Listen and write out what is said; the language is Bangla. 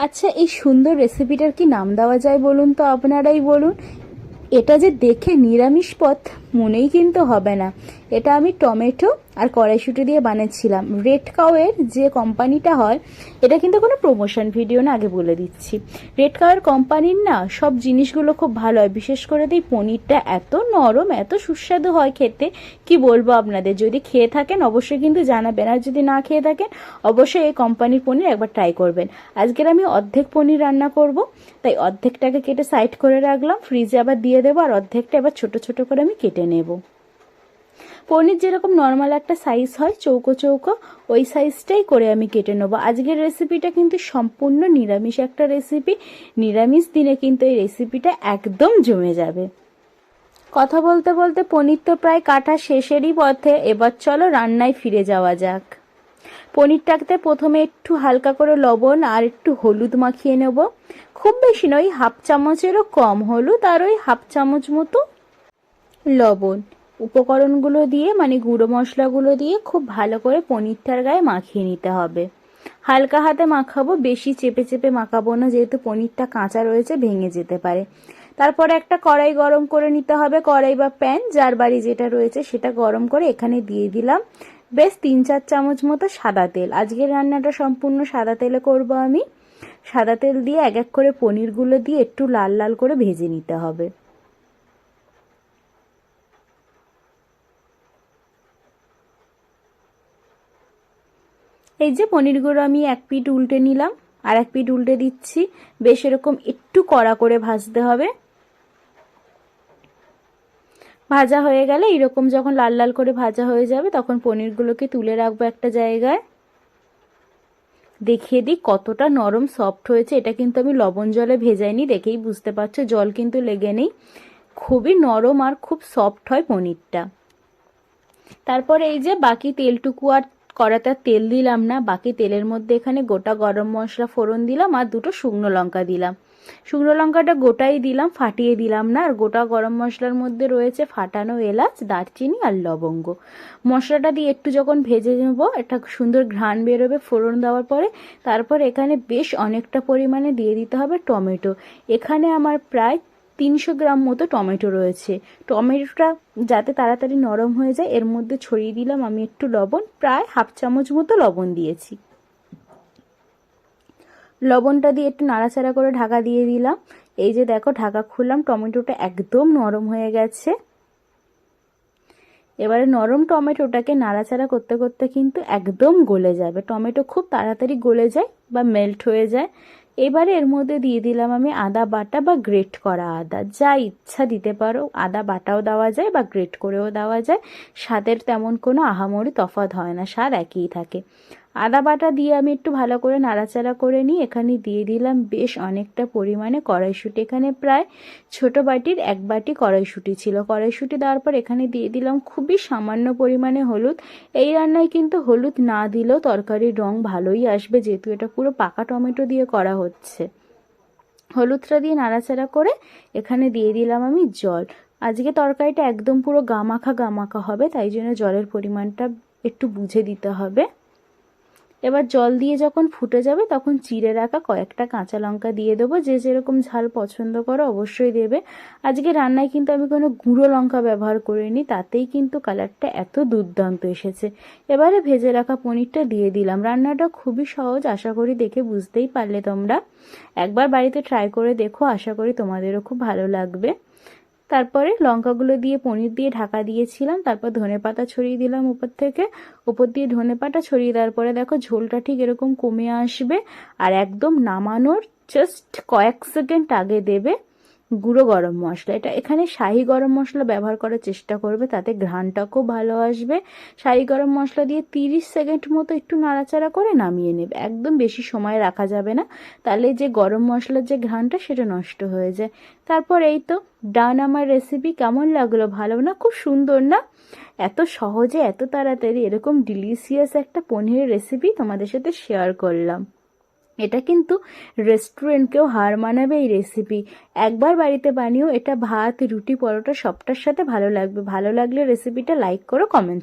আচ্ছা এই সুন্দর রেসিপিটার কি নাম দেওয়া যায় বলুন তো আপনারাই বলুন? এটা যে দেখে নিরামিষ পথ মনেই কিন্তু হবে না। এটা আমি টমেটো আর কড়াইশুটি দিয়ে বানিয়েছিলাম। রেড কাউয়ের যে কোম্পানিটা হয়, এটা কিন্তু কোনো প্রমোশন ভিডিও না, আগে বলে দিচ্ছি। রেড কাউয়ের কোম্পানির না, সব জিনিসগুলো খুব ভালো হয়। বিশেষ করে এই পনিরটা এত নরম, এত সুস্বাদু হয় খেতে, কি বলব আপনাদের? যদি খেয়ে থাকেন, অবশ্যই কিন্তু জানাবেন। আর যদি না খেয়ে থাকেন, অবশ্যই এই কোম্পানির পনির একবার ট্রাই করবেন। আজকের আমি অর্ধেক পনির রান্না করব। তাই অর্ধেকটাকে কেটে সাইড করে রাখলাম। ফ্রিজে আবার দিয়ে দেবো আর অর্ধেকটা এবার ছোট ছোট করে আমি কেটে নেব। পনির যেরকম নর্মাল একটা সাইজ হয়, চৌকো চৌকো, ওই সাইজটাই করে আমি কেটে নেব। আজকের রেসিপিটা কিন্তু সম্পূর্ণ নিরামিষ একটা রেসিপি নিরামিষ দিনে কিন্তু এই রেসিপিটা একদম জমে যাবে। কথা বলতে বলতে পনির তো প্রায় কাটা শেষেরই পথে। এবার চলো রান্নায় ফিরে যাওয়া যাক। পনিরটাকে প্রথমে একটু হালকা করে লবণ আর একটু হলুদ মাখিয়ে নেব। খুব বেশি নয়, হাফ চামচেরও কম হলুদ আর ওই হাফ চামচ মতো লবণ। উপকরণগুলো দিয়ে মানে গুঁড়ো মশলাগুলো দিয়ে খুব ভালো করে পনিরটার গায়ে মাখিয়ে নিতে হবে। হালকা হাতে মাখাবো, বেশি চেপে চেপে মাখাবো না, যেহেতু পনিরটা কাঁচা রয়েছে, ভেঙে যেতে পারে। তারপরে একটা কড়াই গরম করে নিতে হবে, কড়াই বা প্যান, যার বাড়ি যেটা রয়েছে সেটা গরম করে এখানে দিয়ে দিলাম। বেশ তিন চার চামচ মতো সাদা তেল। আজকের রান্নাটা সম্পূর্ণ সাদা তেলে করব আমি। সাদা তেল দিয়ে এক এক করে পনিরগুলো দিয়ে একটু লাল লাল করে ভেজে নিতে হবে। এই যে পনিরগুলো আমি এক পিঠ উল্টে নিলাম। আর এক পিঠ উল্টে দিচ্ছি। বেশ এরকম একটু কড়া করে ভাজতে হবে। ভাজা হয়ে গেলে এরকম যখন লাল লাল করে ভাজা হয়ে যাবে, তখন পনিরগুলোকে তুলে রাখব একটা জায়গায়। দেখিয়ে দিই কতটা নরম সফট হয়েছে। এটা কিন্তু আমি লবণ জলে ভেজাইনি, দেখেই বুঝতে পারছ, জল কিন্তু লেগে নেই। খুবই নরম আর খুব সফট হয় পনিরটা। তারপরে এই যে বাকি তেলটুকু আর কড়াতে তেল দিলাম না, বাকি তেলের মধ্যে এখানে গোটা গরম মশলা ফোড়ন দিলাম আর দুটো শুকনো লঙ্কা দিলাম। শুকনো লঙ্কাটা গোটাই দিলাম, ফাটিয়ে দিলাম না। আর গোটা গরম মশলার মধ্যে রয়েছে ফাটানো এলাচ, দারচিনি আর লবঙ্গ। মশলাটা দিয়ে একটু যখন ভেজে নেব, একটা সুন্দর ঘ্রাণ বেরোবে ফোড়ন দেওয়ার পরে। তারপর এখানে বেশ অনেকটা পরিমাণে দিয়ে দিতে হবে টমেটো। এখানে আমার প্রায় তিনশো গ্রাম মতো টমেটো রয়েছে। টমেটোটা যাতে তাড়াতাড়ি নরম হয়ে যায়, এর মধ্যে ছড়িয়ে দিলাম আমি একটু লবণ, প্রায় হাফ চামচ মতো লবণ দিয়েছি। লবণটা দিয়ে একটু নাড়াচাড়া করে ঢাকা দিয়ে দিলাম। এই যে দেখো, ঢাকা খুললাম, টমেটোটা একদম নরম হয়ে গেছে। এবারে নরম টমেটোটাকে নাড়াচাড়া করতে করতে কিন্তু একদম গলে যাবে। টমেটো খুব তাড়াতাড়ি গলে যায় বা মেল্ট হয়ে যায়। এবারে এর মধ্যে দিয়ে দিলাম আমি আদা বাটা বা গ্রেট করা আদা। যা ইচ্ছা দিতে পারো, আদা বাটাও দেওয়া যায় বা গ্রেট করেও দেওয়া যায়। স্বাদের তেমন কোনো আহামরি তফাৎ হয় না, স্বাদ একই থাকে। আদা বাটা দিয়ে আমি একটু ভালো করে নাড়াচাড়া করে নিই। এখানে দিয়ে দিলাম বেশ অনেকটা পরিমাণে কড়াইশুঁটি। এখানে প্রায় ছোট বাটির এক বাটি কড়াইশুঁটি ছিল। কড়াইশুঁটি দেওয়ার পর এখানে দিয়ে দিলাম খুবই সামান্য পরিমাণে হলুদ। এই রান্নায় কিন্তু হলুদ না দিলেও তরকারির রং ভালোই আসবে, যেহেতু এটা পুরো পাকা টমেটো দিয়ে করা হচ্ছে। হলুদটা দিয়ে নাড়াচাড়া করে এখানে দিয়ে দিলাম আমি জল। আজকে তরকারিটা একদম পুরো গামাখা গামাখা হবে, তাই জন্য জলের পরিমাণটা একটু বুঝে দিতে হবে। এবার জল দিয়ে যখন ফুটে যাবে, তখন চিড়ে রাখা কয়েকটা কাঁচা লঙ্কা দিয়ে দেবো। যে যেরকম ঝাল পছন্দ করো অবশ্যই দেবে। আজকে রান্নায় কিন্তু আমি কোনো গুঁড়ো লঙ্কা ব্যবহার করিনি, তাতেই কিন্তু কালারটা এত দুর্দান্ত এসেছে। এবারে ভেজে রাখা পনিরটা দিয়ে দিলাম। রান্নাটা খুবই সহজ, আশা করি দেখে বুঝতেই পারলে তোমরা। একবার বাড়িতে ট্রাই করে দেখো, আশা করি তোমাদেরও খুব ভালো লাগবে। তারপরে লঙ্কাগুলো দিয়ে, পনির দিয়ে ঢাকা দিয়েছিলাম, তারপর ধনে পাতা ছড়িয়ে দিলাম উপর থেকে। উপর দিয়ে ধনে পাতা ছড়িয়ে দেওয়ার পরে দেখো ঝোলটা ঠিক এরকম কমে আসবে আর একদম নামানোর জাস্ট কয়েক সেকেন্ড আগে দেবে। গুঁড়ো গরম মশলা। এটা এখানে শাহি গরম মশলা ব্যবহার করার চেষ্টা করবে, তাতে ঘ্রাণটা খুব ভালো আসবে। শাহি গরম মশলা দিয়ে তিরিশ সেকেন্ড মতো একটু নাড়াচাড়া করে নামিয়ে নেবে। একদম বেশি সময় রাখা যাবে না। তাহলে যে গরম মশলার যে ঘ্রাণটা, সেটা নষ্ট হয়ে যায়। তারপর এই তো, ডান আমার রেসিপি কেমন লাগল? ভালো না? খুব সুন্দর না? এত সহজে, এত তাড়াতাড়ি, এরকম ডিলিশিয়াস একটা পনিরের রেসিপি তোমাদের সাথে শেয়ার করলাম। এটা কিন্তু রেস্টুরেন্টকেও হার মানাবে এই রেসিপি একবার বাড়িতে বানিয়েও এটা ভাত, রুটি, পরোটা সবটার সাথে ভালো লাগবে। ভালো লাগলে রেসিপিটা লাইক করো কমেন্ট